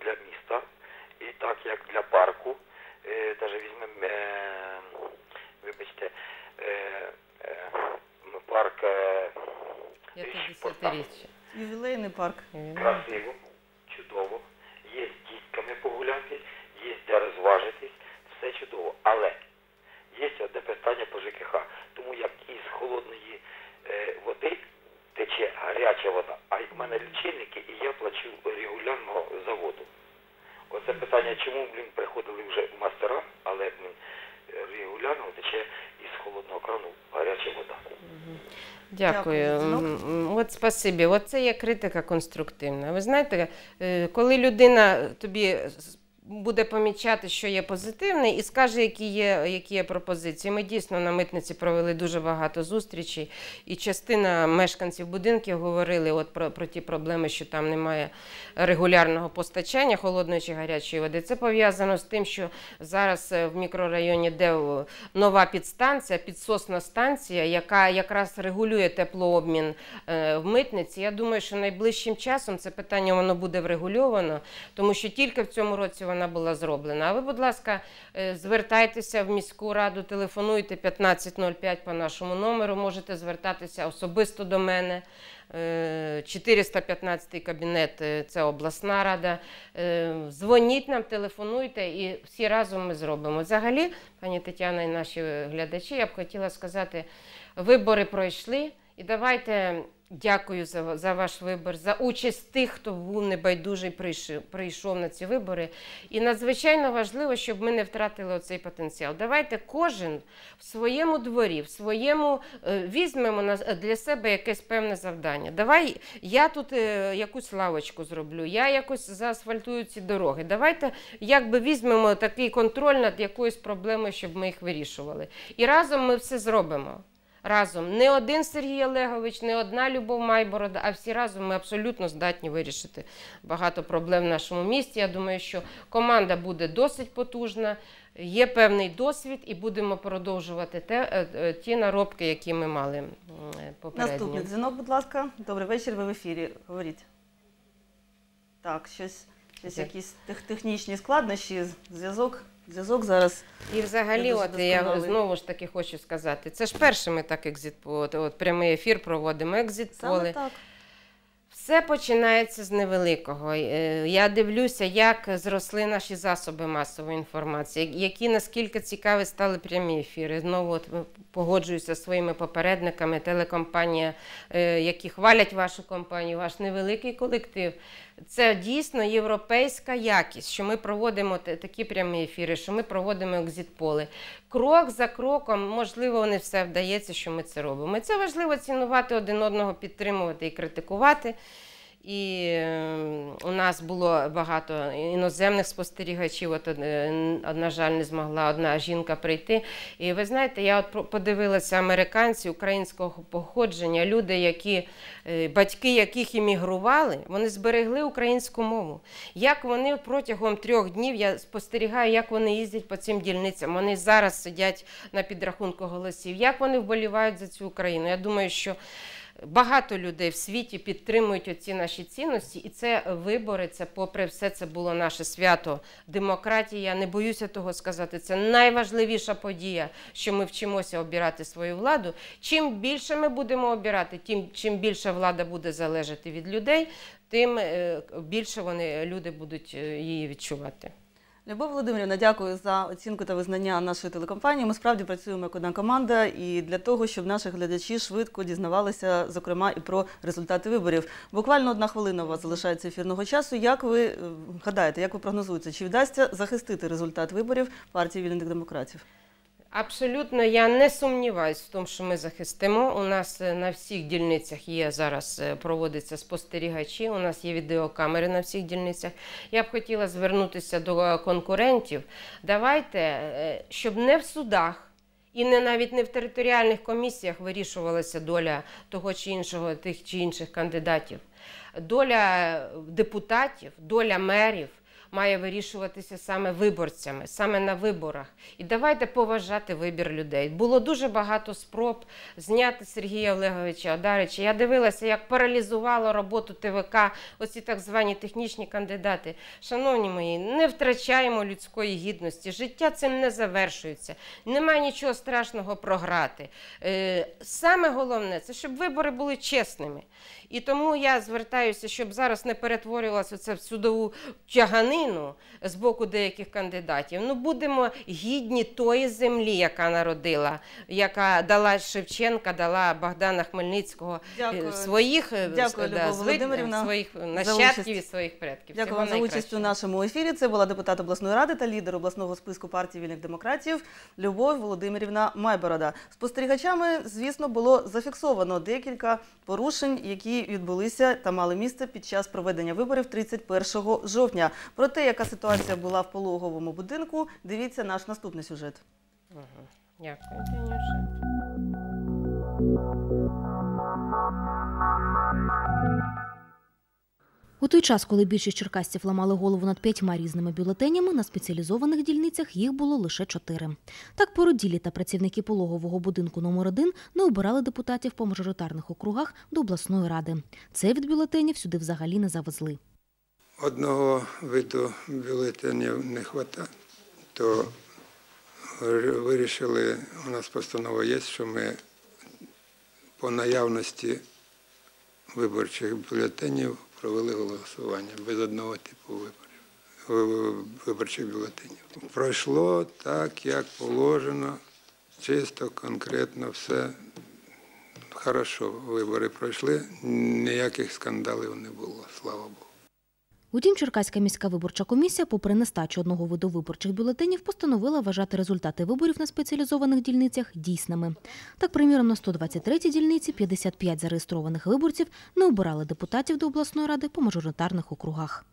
для міста, і так як для парку, е, навіть візьмемо, е, вибачте, е, е, парк е, Я Річ тобі Спорта. річчя. Ювілейний парк. красиво, чудово, є з дітками погуляти, є де розважитись, все чудово. Але є одне питання по ЖКХ. Тому як із холодної е, води лічильники, і я плачу регулярно за воду. Оце питання, чому блін, приходили вже мастера, але блін, регулярно тече із холодного крану гаряча вода. Дякую. Дякую. М, От спасибі. От це є критика конструктивна. Ви знаєте, е, коли людина тобі буде помічати, що є позитивне, і скаже, які є, які є пропозиції. Ми дійсно на митниці провели дуже багато зустрічей, і частина мешканців будинків говорили от про, про ті проблеми, що там немає регулярного постачання холодної чи гарячої води. Це пов'язано з тим, що зараз е, в мікрорайоні, де нова підстанція, підсосна станція, яка якраз регулює теплообмін е, в митниці. Я думаю, що найближчим часом це питання воно буде врегульовано, тому що тільки в цьому році вона була зроблена. А ви, будь ласка, е, звертайтеся в міську раду, телефонуйте 1505 по нашому номеру. Можете звертатися особисто до мене. Е, 415 кабінет е, це обласна рада. Е, Дзвоніть нам, телефонуйте і всі разом ми зробимо. Взагалі, пані Тетяна і наші глядачі, я б хотіла сказати, вибори пройшли. І давайте дякую за, за ваш вибір, за участь тих, хто був небайдужий, прийшов, прийшов на ці вибори. І надзвичайно важливо, щоб ми не втратили оцей потенціал. Давайте кожен в своєму дворі, в своєму е, візьмемо для себе якесь певне завдання. Давай я тут е, якусь лавочку зроблю, я якось заасфальтую ці дороги. Давайте якби візьмемо такий контроль над якоюсь проблемою, щоб ми їх вирішували. І разом ми все зробимо. Разом не один Сергій Олегович, не одна Любов Майборода, а всі разом ми абсолютно здатні вирішити багато проблем в нашому місті. Я думаю, що команда буде досить потужна, є певний досвід, і будемо продовжувати те, е, е, ті наробки, які ми мали е, попередньо. Наступний дзвінок, будь ласка. Добрий вечір, ви в ефірі. Говоріть. Так, щось, щось якісь тех- технічні складнощі, зв'язок. Зв'язок зараз. І взагалі, Я от я знову ж таки хочу сказати, це ж перше ми так екзит, от, от прямий ефір проводимо. Екзит так. Все починається з невеликого. Е, Я дивлюся, як зросли наші засоби масової інформації, які наскільки цікаві стали прямі ефіри. Знову от е, погоджуюся зі своїми попередниками, телекомпанія, е, які хвалять вашу компанію, ваш невеликий колектив. Це дійсно європейська якість, що ми проводимо такі прямі ефіри, що ми проводимо екзит-поли. Крок за кроком, можливо, не все вдається, що ми це робимо. І це важливо цінувати один одного, підтримувати і критикувати. І е, у нас було багато іноземних спостерігачів. От, е, на жаль, не змогла одна жінка прийти. І ви знаєте, я от подивилася американці українського походження, люди, які е, батьки яких іммігрували, вони зберегли українську мову. Як вони протягом трьох днів я спостерігаю, як вони їздять по цим дільницям. Вони зараз сидять на підрахунку голосів. Як вони вболівають за цю Україну? Я думаю, що Багато людей в світі підтримують оці наші цінності, і це вибори. Це, попри все, це було наше свято демократії. Я не боюся того сказати. Це найважливіша подія, що ми вчимося обирати свою владу. Чим більше ми будемо обирати, тим чим більше влада буде залежати від людей, тим е, більше вони люди будуть е, її відчувати. Любов Володимирівна, дякую за оцінку та визнання нашої телекомпанії. Ми справді працюємо як одна команда і для того, щоб наші глядачі швидко дізнавалися, зокрема, і про результати виборів. Буквально одна хвилина у вас залишається ефірного часу. Як ви е, гадаєте, як ви прогнозуєте, чи вдасться захистити результат виборів партії вільних демократів? Абсолютно, я не сумніваюся в тому, що ми захистимо. У нас е, на всіх дільницях є зараз е, проводяться спостерігачі. У нас є відеокамери на всіх дільницях. Я б хотіла звернутися до е, конкурентів. Давайте, щоб не в судах. І не навіть не в територіальних комісіях вирішувалася доля того чи іншого, тих чи інших кандидатів. Доля депутатів, доля мерів має вирішуватися саме виборцями, саме на виборах. І давайте поважати вибір людей. Було дуже багато спроб зняти Сергія Олеговича Одарича. Я дивилася, як паралізувало роботу ТВК, оці так звані технічні кандидати. Шановні мої, не втрачаємо людської гідності. Життя цим не завершується. Немає нічого страшного програти. Е, Саме головне це щоб вибори були чесними. І тому я звертаюся, щоб зараз не перетворювалося це в судову тяганину з боку деяких кандидатів. Ну будемо гідні тої землі, яка народила, яка дала Шевченка, дала Богдана Хмельницького Дякую. е, своїх е, Дякую, звик- Володимирівна, своїх нащадків і своїх предків. Дякую вам за участь у нашому ефірі. Це була депутат обласної ради та лідер обласного списку партії вільних демократів Любов Володимирівна Майборода. Спостерігачами, звісно, було зафіксовано декілька порушень, які відбулися та мали місце під час проведення виборів 31 жовтня. Про те, яка ситуація була в пологовому будинку, дивіться наш наступний сюжет. Дякую, Танюша. У той час, коли більшість черкасців ламали голову над п'ятьма різними бюлетенями, на спеціалізованих дільницях їх було лише чотири. Так породілі та працівники пологового будинку номер 1 не обирали депутатів по мажоритарних округах до обласної ради. Це від бюлетенів сюди взагалі не завезли. Одного виду бюлетенів не вистачає, то вирішили, у нас постанова є, що ми по наявності виборчих бюлетенів провели голосування без одного типу виборів, виборчих бюлетенів. Пройшло так, як положено, чисто, конкретно, все. Хорошо, вибори пройшли, ніяких скандалів не було, слава Богу. Утім, Черкаська міська виборча комісія, попри нестачу одного виду виборчих бюлетенів, постановила вважати результати виборів на спеціалізованих дільницях дійсними. Так, приміром, на 123-й дільниці 55 зареєстрованих виборців не обирали депутатів до обласної ради по мажоритарних округах.